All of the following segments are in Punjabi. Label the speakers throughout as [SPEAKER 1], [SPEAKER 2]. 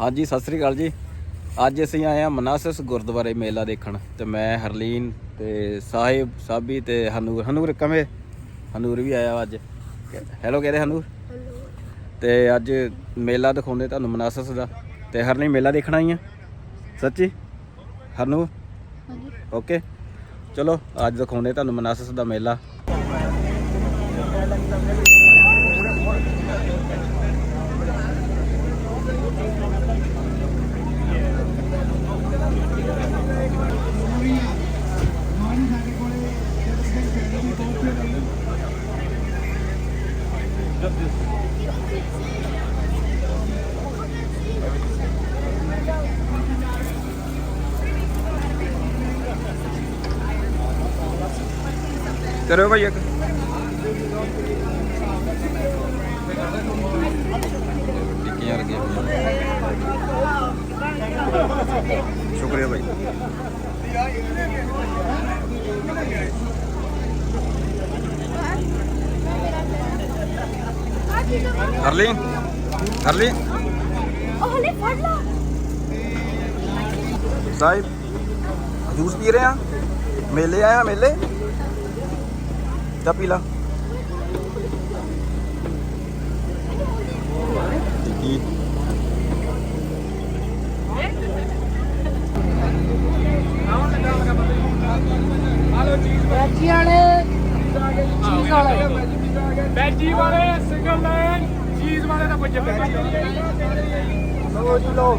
[SPEAKER 1] ਹਾਂਜੀ ਸਤਿ ਸ੍ਰੀ ਅਕਾਲ ਜੀ। ਅੱਜ ਅਸੀਂ ਆਏ ਆ ਮਨਾਸਸ ਗੁਰਦੁਆਰੇ ਮੇਲਾ ਦੇਖਣ ਤੇ ਮੈਂ ਹਰਲੀਨ ਤੇ ਸਾਹਿਬ ਸਾਬੀ ਤੇ ਹਨੂਰ। ਹਨੂਰ ਕਮੇ ਹਨੂਰ ਵੀ ਆਇਆ ਅੱਜ। ਹੈਲੋ ਕਹਿੰਦੇ ਹਨੂਰ? ਤੇ ਅੱਜ ਮੇਲਾ ਦਿਖਾਉਂਦੇ ਤੁਹਾਨੂੰ ਮਨਾਸਸ ਦਾ। ਤੇ ਹਰਲੀ ਮੇਲਾ ਦੇਖਣ ਆਈ ਆ? ਸੱਚੀ? ਹਰਨੂਰ ਓਕੇ। ਚਲੋ ਅੱਜ ਦਿਖਾਉਂਦੇ ਤੁਹਾਨੂੰ ਮਨਾਸਸ ਦਾ ਮੇਲਾ। ਕਰਿਓ ਭਾਈ ਇੱਕ ਟਿੱਕੀਆਂ ਲੱਗੀਆਂ। ਸ਼ੁਕਰੀਆ ਭਾਈ ਹਰਲੀ ਹਰਲੀ
[SPEAKER 2] ਹਲੇ ਫੜ ਲਾ
[SPEAKER 1] ਸਾਹਿਬ ਜੂਸ ਪੀ ਰਹੇ ਆ ਮੇਲੇ ਆਇਆ ਮੇਲੇ ਚਾਹ ਪੀ ਲਾ ਟਿੱਕੀ
[SPEAKER 2] ਬੱਚੀ ਵਾਲੇ ਚੀਜ਼ ਵਾਲੇ
[SPEAKER 3] ਵੈਜੀ ਵਾਲੇ ਸਿੰਗਲ ਲਾਈਨ ਚੀਜ਼ ਵਾਲੇ ਦਾ ਪੁੱਛ
[SPEAKER 2] ਲੋ ਜੀ ਲੋ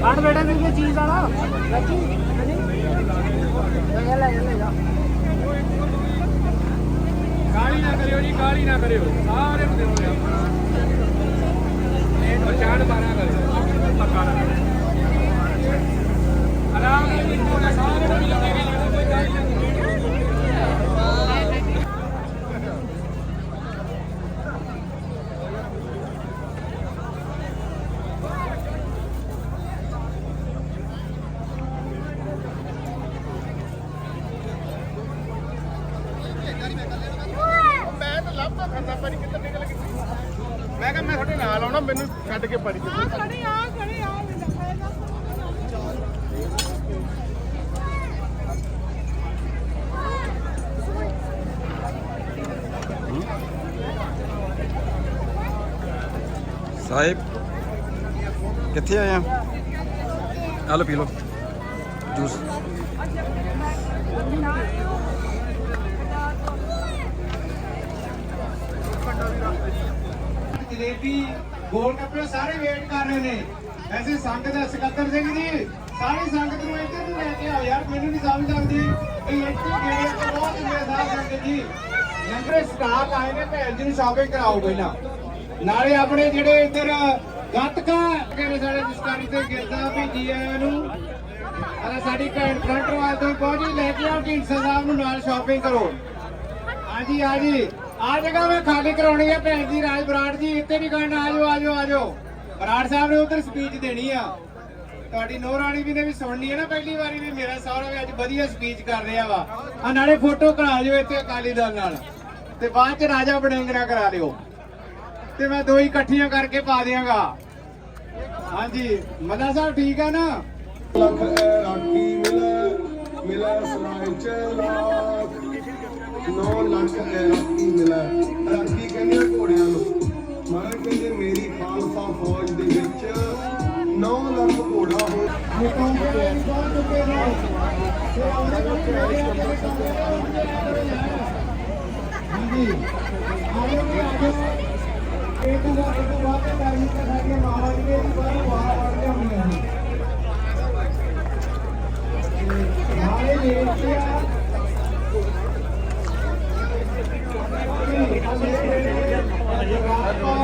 [SPEAKER 2] ਕੱਢ ਬੇਟਾ ਮੇਰੇ ਚੀਜ਼ ਵਾਲਾ। ਬੱਚੀ ਲੈ ਲੈ ਲੈ ਜਾ।
[SPEAKER 3] ਕਾਲੀ ਨਾ ਕਰਿਓ ਜੀ ਕਾਲੀ ਨਾ ਕਰਿਓ। ਸਾਰੇ ਨੂੰ ਦਿਓ ਯਾਰ। ਇਹ ਪਛਾਣ ਬਾਰਾ ਕਰਿਓ। ਪੱਕਾ ਨਾ ਆਰਾਮ ਨਾਲ ਸਾਰੇ ਨੂੰ ਮਿਲਣਗੇ ਕੋਈ ਕਾਲੀ ਨਾ
[SPEAKER 4] ਕਿੱਧਰ ਨਿਕਲ ਗਈ ਮੈਂ ਕਿਹਾ ਮੈਂ ਤੁਹਾਡੇ ਨਾਲ ਆਉਣਾ ਮੈਨੂੰ ਛੱਡ ਕੇ ਪਰੀ ਕਿੱਧਰ
[SPEAKER 2] ਖੜੀ ਆ ਖੜੀ ਆ
[SPEAKER 1] ਸਾਹਿਬ ਕਿੱਥੇ ਆਏ ਆ? ਆ ਲਓ ਪੀ ਲਓ ਜੂਸ।
[SPEAKER 4] ਜਲੇਬੀ, ਗੋਲ ਕੱਪੜੇ ਸਾਰੇ ਵੇਟ ਕਰ ਰਹੇ ਨੇ। ਐਸੇ ਸੰਗਤ ਦਾ ਸਕੱਤਰ ਸਿੰਘ ਜੀ, ਸਾਰੀ ਸੰਗਤ ਨੂੰ ਇੱਧਰ ਨੂੰ ਲੈ ਕੇ ਆਓ ਯਾਰ, ਮੈਨੂੰ ਨਹੀਂ ਸਮਝ ਆਉਂਦੀ। ਵੀ ਇੱਥੇ ਕਿਹੜੇ ਤੋਂ ਬਹੁਤ ਬੇਸਾਰ ਸੰਗਤ ਜੀ। ਲੰਗਰ ਸਟਾਫ ਆਏ ਨੇ, ਭੈਣ ਜੀ ਨੂੰ ਸ਼ਾਪਿੰਗ ਕਰਾਓ ਪਹਿਲਾਂ। ਨਾਲੇ ਆਪਣੇ ਜਿਹੜੇ ਇੱਧਰ ਗੱਤਕਾ ਕਹਿੰਦੇ ਸਾਡੇ ਦਸਤਾਰੀ ਤੇ ਗਿਰਦਾ ਵੀ ਜੀ ਆਇਆਂ ਨੂੰ। ਅਰੇ ਸਾਡੀ ਭੈਣ ਫਰੰਟ ਵਾਲ ਤੋਂ ਪਹੁੰਚੀ ਲੈ ਕੇ ਆਓ ਢੀਂਡਸਾ ਸਾਹਿਬ ਨੂੰ ਨਾਲ ਸ਼ਾਪਿੰਗ ਕਰੋ। ਹਾਂਜੀ ਹਾਂਜੀ। ਆ ਜਗ੍ਹਾ ਮੈਂ ਖਾਲੀ ਕਰਾਉਣੀ ਹੈ ਭੈਣ ਜੀ, ਰਾਜ ਬਰਾੜ ਜੀ, ਇੱਥੇ ਨਹੀਂ ਕਰਨਾ ਆਜੋ ਆਜੋ ਆਜੋ ਬਰਾੜ ਸਾਹਿਬ ਨੇ ਉਧਰ ਸਪੀਚ ਦੇਣੀ ਆ। ਤੁਹਾਡੀ ਨੋ ਰਾਣੀ ਵੀ ਨੇ ਵੀ ਸੁਣਨੀ ਹੈ ਨਾ ਪਹਿਲੀ ਵਾਰੀ ਵੀ ਮੇਰਾ ਸਹੁਰਾ ਵੀ ਅੱਜ ਵਧੀਆ ਸਪੀਚ ਕਰ ਰਿਹਾ ਵਾ। ਆ ਨਾਲੇ ਫੋਟੋ ਕਰਾ ਲਿਓ ਇੱਥੇ ਅਕਾਲੀ ਦਲ ਨਾਲ। ਤੇ ਬਾਅਦ ਚ ਰਾਜਾ ਬੜਿੰਗਰਾ ਕਰਾ ਲਿਓ ਤੇ ਮੈਂ ਦੋ ਹੀ ਇਕੱਠੀਆਂ ਕਰਕੇ ਪਾ ਦਿਆਂਗਾ। ਹਾਂਜੀ ਮਦਾ ਸਾਹਿਬ ਠੀਕ ਆ ਨਾ?
[SPEAKER 5] ਲੱਖ ਰਾਖੀ ਮਿਲੈ ਮਿਲੈ ਸਰਾਇ ਚ ਲਾਖ 9 ਲੱਖ ਐ ਰਾਖੀ ਮਿਲੈ ਕਹਿੰਦੇ ਆ ਘੋੜਿਆਂ ਨੂੰ। ਮਾਰੇ ਕਹਿੰਦੇ, ਮੇਰੀ ਖਾਲਸਾ ਫੌਜ ਦੇ ਵਿੱਚ 9 ਲੱਖ ਘੋੜਾ ਹੋ
[SPEAKER 4] ਮੁਕਾਬਲੇ ਵਿੱਚ ਪਹੁੰਚ ਤੇ ਆਉਂਦੇ ਵਕਤ ਮੇਰੇ ਆਪਣੇ ਆਜੋ ਜੀ ਆਜੋ ਇਹ ਤੋਂ ਬਾਅਦ ਇਹ ਤੋਂ ਬਾਅਦ ਟਾਈਮ ਤੇ ਮਾਵਾਂ ਜਿਹੜੀਆਂ ਇਸ ਵਾਰ ਵਾਰ ਵਾਰ ਲਿਆਉਂਦੀਆਂ ਨੇ ਨਾਲੇ ਬੇਨਤੀ ਆ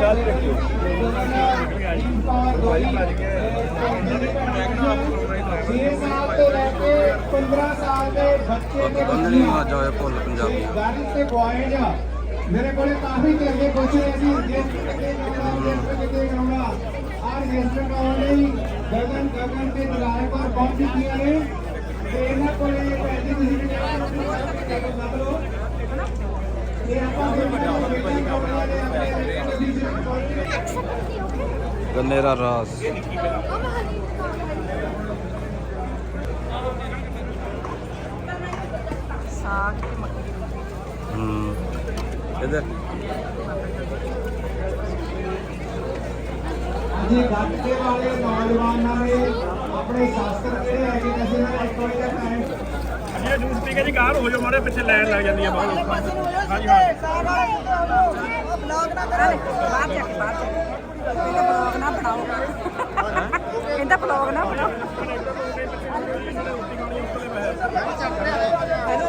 [SPEAKER 4] ਗੱਲ ਰੱਖਿਓ ਛੇ ਸਾਲ ਤੋਂ ਲੈ ਕੇ 15 ਸਾਲ ਦੇ ਬੱਚੇ ਤੇ
[SPEAKER 1] ਬੰਦਨੀ ਆ ਜਾਏ ਭੁੱਲ ਪੰਜਾਬੀ
[SPEAKER 4] ਗਾੜੀ ਤੇ ਬੁਆਏ ਆ ਮੇਰੇ ਕੋਲੇ ਕਾਫੀ ਚੰਗੇ ਪੁੱਛ ਰਹੇ ਸੀ ਜਿਸ ਕਿਤੇ ਕਰਾਉਣਾ ਜਿਸ ਕਿਤੇ ਕਰਾਉਣਾ ਆ ਰਜਿਸਟਰ ਕਰਾਉਣ ਲਈ ਗਗਨ ਗਗਨ ਤੇ ਜਲਾਏ ਪਰ ਪਹੁੰਚ ਚੁੱਕੀਆਂ ਨੇ ਤੇ ਇਹਨਾਂ ਕੋਲੇ ਪੈਸੇ ਤੁਸੀਂ ਵੀ ਲੱਭ ਲਓ ਤੇ ਆਪਾਂ ਫਿਰ ਬੇਟਾ ਕਰਾਉਣਾ ਨੇ ਆਪਣੇ
[SPEAKER 1] ਗੰਨੇ ਦਾ ਰਸ
[SPEAKER 2] ਸਾਗ ਤੇ ਮੱਕੀ ਦੀ ਰੋਟੀ
[SPEAKER 1] ਹੂੰ ਇਧਰ।
[SPEAKER 4] ਜੀ ਗੱਤਕੇ ਵਾਲੇ ਨੌਜਵਾਨਾਂ ਨੇ ਆਪਣੇ ਸ਼ਾਸਤਰ ਜਿਹੜੇ ਹੈਗੇ ਨੇ ਅਸੀਂ ਇਹਨਾਂ ਇੱਕ ਵਾਰੀ ਦਾ ਟਾਈਮ
[SPEAKER 3] ਇਹ ਜੂਸ ਪੀ ਕੇ ਜੀ ਗਾਹਰ ਹੋ ਜਾਓ ਮਾਰੇ ਪਿੱਛੇ ਲੈਣ ਲੱਗ ਜਾਂਦੀ ਹੈ ਬਾਹਰ। ਲੋਕਾਂ ਦੀ ਹਾਂਜੀ ਹਾਂ।
[SPEAKER 2] ਬਲੌਗ ਨਾ ਕਰੋ। ਬਾਹਰ ਜਾ ਕੇ ਬਾਹਰ ਜਾ ਕੇ। ਕਹਿੰਦਾ ਬਲੌਗ ਨਾ ਬਣਾਓ। ਕਹਿੰਦਾ ਬਲੌਗ ਨਾ ਬਣਾਓ।
[SPEAKER 5] ਚਮਚ ਕਿੱਥੇ ਦੇ ਮੈਨੂੰ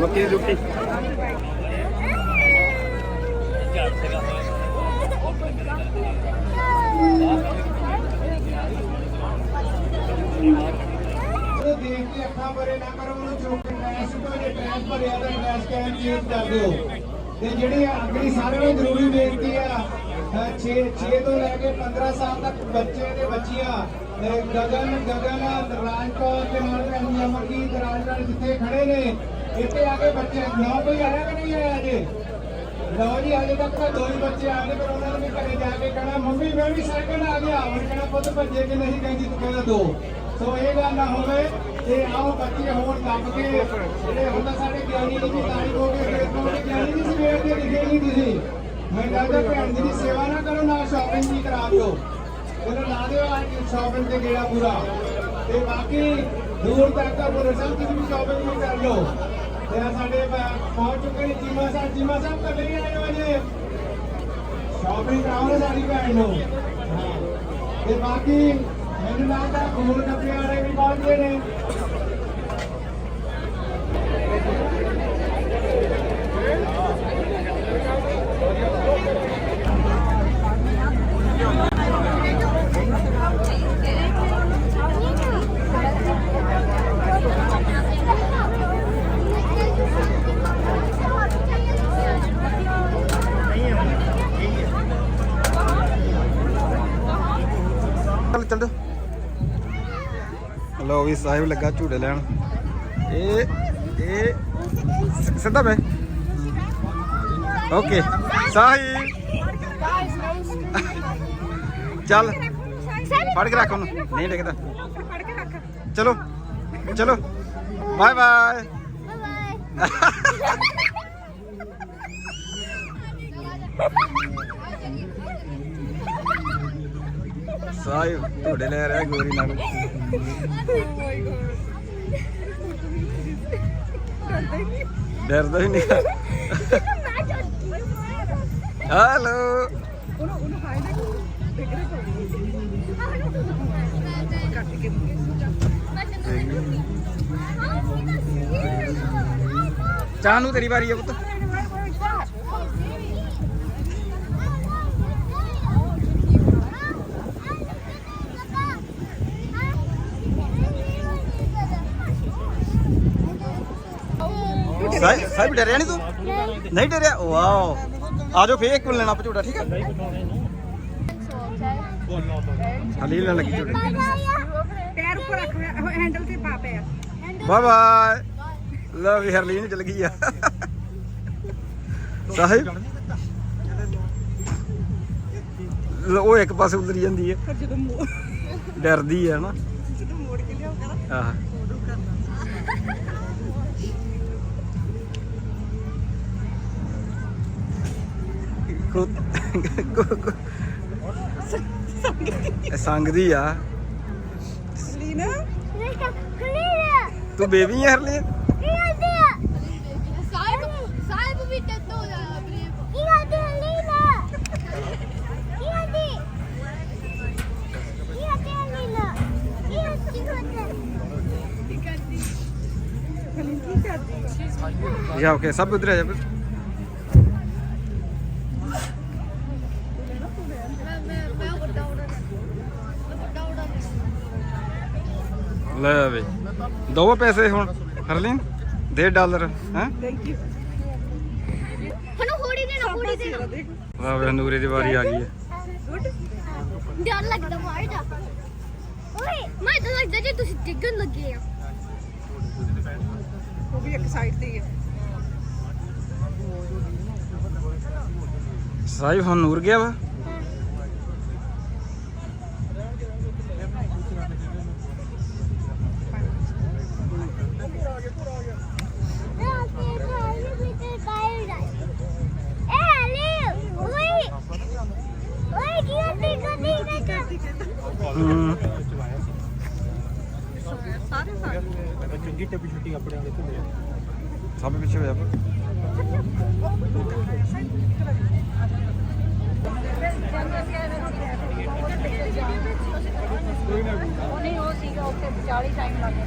[SPEAKER 3] ਮੱਕੀ ਦੀ ਰੋਟੀ
[SPEAKER 4] ਉਹ ਦੇਖ ਕੇ ਅੱਖਾਂ ਭਰੇ ਨਾ ਕਰੋ, ਉਹਨੂੰ ਚੁੱਕ ਕੇ ਟੈਸ ਤੋਂ ਟੈਸ ਭਰਿਆ ਤਾਂ ਟੈਸ ਕੈਨ ਯੂਜ਼ ਕਰ ਦਿਓ। ਤੇ ਜਿਹੜੀ ਅਗਲੀ ਸਾਰਿਆਂ ਨੂੰ ਜ਼ਰੂਰੀ ਬੇਨਤੀ ਆ 6 6 ਤੋਂ ਲੈ ਕੇ 15 ਸਾਲ ਤੱਕ ਬੱਚੇ ਤੇ ਬੱਚੀਆਂ ਗਗਨ ਗਗਨ ਰਾਜਕੌਰ ਤੇ ਨਾਲ ਭੈਣੀਆਂ ਮੱਕੀ ਜਿੱਥੇ ਖੜੇ ਨੇ, ਇੱਥੇ ਆ ਕੇ ਬੱਚੇ, ਨੌ ਕੋਈ ਆਇਆ ਕਿ ਨਹੀਂ ਆਇਆ ਅਜੇ? ਲਓ ਜੀ, ਅਜੇ ਤੱਕ ਤਾਂ ਦੋ ਹੀ ਬੱਚੇ ਆ ਗਏ, ਪਰ ਉਹਨਾਂ ਨੇ ਘਰੇ ਜਾ ਕੇ ਕਹਿਣਾ, ਮੰਮੀ, ਮੈਂ ਵੀ ਸਾਈਕਲ ਆ ਗਿਆ। ਹੁਣ ਕਹਿਣਾ, ਪੁੱਤ, ਭੱਜੇ ਕਿ ਨਹੀਂ? ਕਹਿੰਦੀ, ਤੂੰ ਕਹਿੰਦਾ ਦੋ। ਸੋ ਇਹ ਗੱਲ ਨਾ ਹੋਵੇ ਤੇ ਆਓ ਬੱਚੇ ਹੋਰ ਦੱਬ ਕੇ। ਜਿਹੜੇ ਹੁਣ ਸਾਡੇ ਗਿਆਨੀ ਦੀ ਤਾਰੀਖ ਹੋ ਗਈ, ਫਿਰ ਤੋਂ ਗਿਆਨੀ ਦੀ ਸਵੇਰ ਦੇ ਲਿਖੇ ਨਹੀਂ ਤੁਸੀਂ। ਮੈਂ ਕਹਿੰਦਾ ਭੈਣ ਜੀ ਦੀ ਸੇਵਾ ਨਾ ਕਰੋ, ਨਾ ਸ਼ਾਪਿੰਗ ਵੀ ਕਰਾ ਦਿਓ। ਉਹਨੂੰ ਲਾ ਦਿਓ ਅੱਜ ਸ਼ਾਪਿੰਗ ਤੇ ਗੇੜਾ ਪੂਰਾ। ਤੇ ਬਾਕੀ ਦੂਰ ਤੱਕ ਗੁਰੂ ਸਾਹਿਬ ਦੀ ਵੀ ਸ਼ਾਪਿੰਗ ਵੀ ਕਰ ਲਓ। ਤੇ ਸਾਡੇ ਪਹੁੰਚ ਚੁੱਕੇ ਨੇ ਚੀਮਾ ਸਾਹਿਬ ਚੀਮਾ ਸਾਹਿਬ ਕੱਲੇ ਹੀ ਆਏ ਹੋ ਅਜੇ ਸ਼ਾਪਿੰਗ ਕਰਾਓ ਸਾਡੀ ਭੈਣ ਨੂੰ। ਤੇ ਬਾਕੀ ਮੈਨੂੰ ਲੱਗਦਾ ਗੋਲ ਗੱਪੇ
[SPEAKER 1] Everybody winning. ਲੋ ਵੀ ਸਾਹਿਬ ਲੱਗਾ ਝੂਟੇ ਲੈਣ। ਇਹ ਇਹ ਸਿੱਧਾ ਬੈ ਓਕੇ ਸਾਹਿਬ ਚੱਲ, ਫੜ ਕੇ ਰੱਖ ਉਹਨੂੰ। ਨਹੀਂ ਡਿੱਗਦਾ।
[SPEAKER 2] ਫੜ ਕੇ ਰੱਖ
[SPEAKER 1] ਚਲੋ ਚਲੋ ਬਾਏ ਬਾਏ। ਸਾਹਿਬ ਝੂਟੇ ਲੈ ਰਿਹਾ ਗੋਰੀ ਨਾਲ ਡਰਦਾ ਹੀ ਨਹੀਂ। ਹੈਲੋ।
[SPEAKER 2] ਉਹਨੂੰ ਉਹਨੂੰ ਹਾਈ ਦੇ ਫਿਕਰੇ ਕੱਟ ਕੇ
[SPEAKER 1] ਚਾਹ ਨੂੰ ਤੇਰੀ ਵਾਰੀ ਆ ਪੁੱਤ। ਸਾਹਿਬ ਸਾਹਿਬ ਡਰਿਆ ਨਹੀਂ ਤੂੰ? ਨਹੀਂ ਡਰਿਆ? ਵਾਓ। ਆ ਜਾਓ ਫੇਰ ਇੱਕ ਲੈਣਾ ਝੂਟਾ ਠੀਕ ਹੈ ਹਲੀ ਲੈਣ ਲੱਗੀ ਝੂਟੇ।
[SPEAKER 2] ਪੈਰ ਉੱਪਰ ਰੱਖ ਹੈਂਡਲ ਤੇ ਪਾ ਪਿਆ।
[SPEAKER 1] Bye bye. ਲਓ ਵੀ ਹਰਲੀਨ ਚਲ ਗਈ ਆ। ਸਾਹਿਬ ਉਹ ਇੱਕ ਪਾਸੇ ਉਧਰ ਜਾਂਦੀ ਹੈ
[SPEAKER 2] ਪਰ ਜਦੋਂ ਮੋੜ
[SPEAKER 1] ਡਰਦੀ ਹੈ ਨਾ।
[SPEAKER 2] ਜਦੋਂ ਮੋੜ ਕੇ ਲਿਆਉਗਾ
[SPEAKER 1] ਆਹ। ਕੀ
[SPEAKER 6] ਕਰਦੇ ਲੀਲਾ ਕੀ ਕਰਦੇ
[SPEAKER 2] ਹਲੀ ਕੀ ਕਰਦੀ?
[SPEAKER 1] ਜਾ ਓਕੇ ਸਭ ਉਧਰ ਆ ਜਾ ਫਿਰ।
[SPEAKER 6] ਮੈਂ ਮੈਂ ਮੈਂ ਵੱਡਾ ਆਰਡਰ ਮੈਂ ਵੱਡਾ ਆਰਡਰ
[SPEAKER 1] ਲੈ ਵੇ। ਦੋ ਪੈਸੇ ਹੁਣ ਹਰਲੀਨ? ਦੇ ਡਾਲਰ ਹੈ?
[SPEAKER 2] ਥੈਂਕ ਯੂ
[SPEAKER 6] ਹਣੋ ਹੋੜੀ ਦੇ ਨਾ ਹੋੜੀ ਦੇ ਨਾ
[SPEAKER 2] ਦੇਖ।
[SPEAKER 1] ਵਾਹ ਵੇ ਨੂਰੇ ਦੀ ਵਾਰੀ ਆ ਗਈ ਹੈ।
[SPEAKER 2] ਗੁੱਡ
[SPEAKER 6] ਡਰ ਲੱਗਦਾ ਮਾਰਦਾ ਓਏ ਮੈਂ ਤਾਂ ਲੱਗਦਾ ਜੇ ਤੁਸੀਂ ਡਿੱਗਣ ਲੱਗੇ ਆ।
[SPEAKER 2] ਉਹ ਵੀ ਇੱਕ ਸਾਈਡ ਤੇ ਹੀ ਹੈ
[SPEAKER 1] ਸਾਹਿਬ ਹੁਣ ਨੂਰ ਗਿਆ ਵਾ?
[SPEAKER 2] ਸਾਰੇ ਸਾਰੇ
[SPEAKER 1] ਸਭ ਪਿੱਛੇ ਹੋ ਜਾ।
[SPEAKER 2] ਨਹੀਂ ਉਹ ਸੀਗਾ ਉੱਥੇ 40 ਟਾਈਮ ਲੱਗ ਗਿਆ